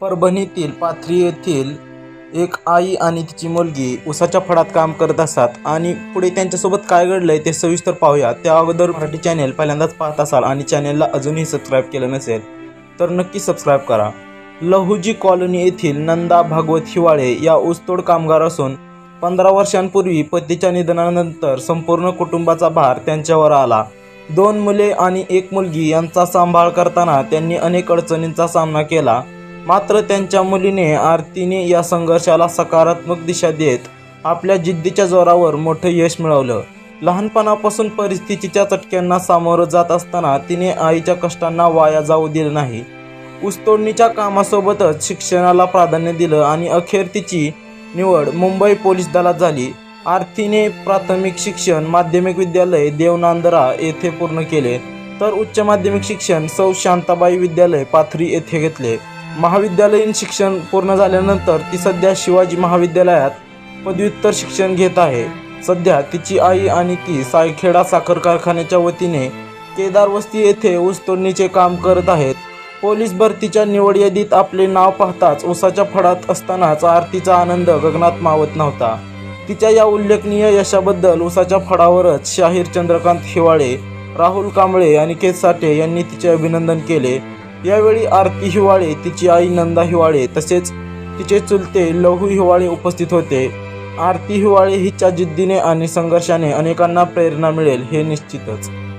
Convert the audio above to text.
परभणीतील पाथरी येथील एक आई आणि तिची मुलगी उसाच्या फडात काम करत असतात आणि पुढे त्यांच्यासोबत काय घडलंय ते सविस्तर पाहूया. त्या अगोदर मराठी चॅनेल पहिल्यांदाच पाहत असाल आणि चॅनेलला अजूनही सबस्क्राईब केलं नसेल तर नक्की सबस्क्राईब करा. लहुजी कॉलनी येथील नंदा भागवत हिवाळे या ऊसतोड कामगार असून पंधरा वर्षांपूर्वी पतीच्या निधनानंतर संपूर्ण कुटुंबाचा भार त्यांच्यावर आला. दोन मुले आणि एक मुलगी यांचा सांभाळ करताना त्यांनी अनेक अडचणींचा सामना केला. मात्र त्यांच्या मुलीने आरतीने या संघर्षाला सकारात्मक दिशा देत आपल्या जिद्दीच्या जोरावर मोठं यश मिळवलं. लहानपणापासून परिस्थितीच्या चटक्यांना सामोरं जात असताना तिने आईच्या कष्टांना वाया जाऊ दिलं नाही. ऊसतोडणीच्या कामासोबतच शिक्षणाला प्राधान्य दिलं आणि अखेर तिची निवड मुंबई पोलीस दलात झाली. आरतीने प्राथमिक शिक्षण माध्यमिक विद्यालय देवनांदरा येथे पूर्ण केले. तर उच्च माध्यमिक शिक्षण सौ शांताबाई विद्यालय पाथरी येथे घेतले. महाविद्यालयीन शिक्षण पूर्ण झाल्यानंतर ती सध्या शिवाजी महाविद्यालयात पदव्युत्तर शिक्षण घेत आहे. सध्या तिची आई आणि ती सायखेडा साखर कारखान्याच्या वतीने केदारवस्ती येथे ऊसतोडणीचे काम करत आहेत. पोलीस भरतीच्या निवड यादीत आपले नाव पाहताच ऊसाच्या फडात असतानाच आरतीचा आनंद गगनात मावत नव्हता. तिच्या या उल्लेखनीय यशाबद्दल ऊसाच्या फडावरच शाहीर चंद्रकांत हिवाळे राहुल कांबळे आणि साठे यांनी तिचे अभिनंदन केले. यावेळी आरती हिवाळे तिची आई नंदा हिवाळे तसेच तिचे चुलते लहू हिवाळे उपस्थित होते. आरती हिवाळे हिच्या जिद्दीने आणि संघर्षाने अनेकांना प्रेरणा मिळेल हे निश्चितच.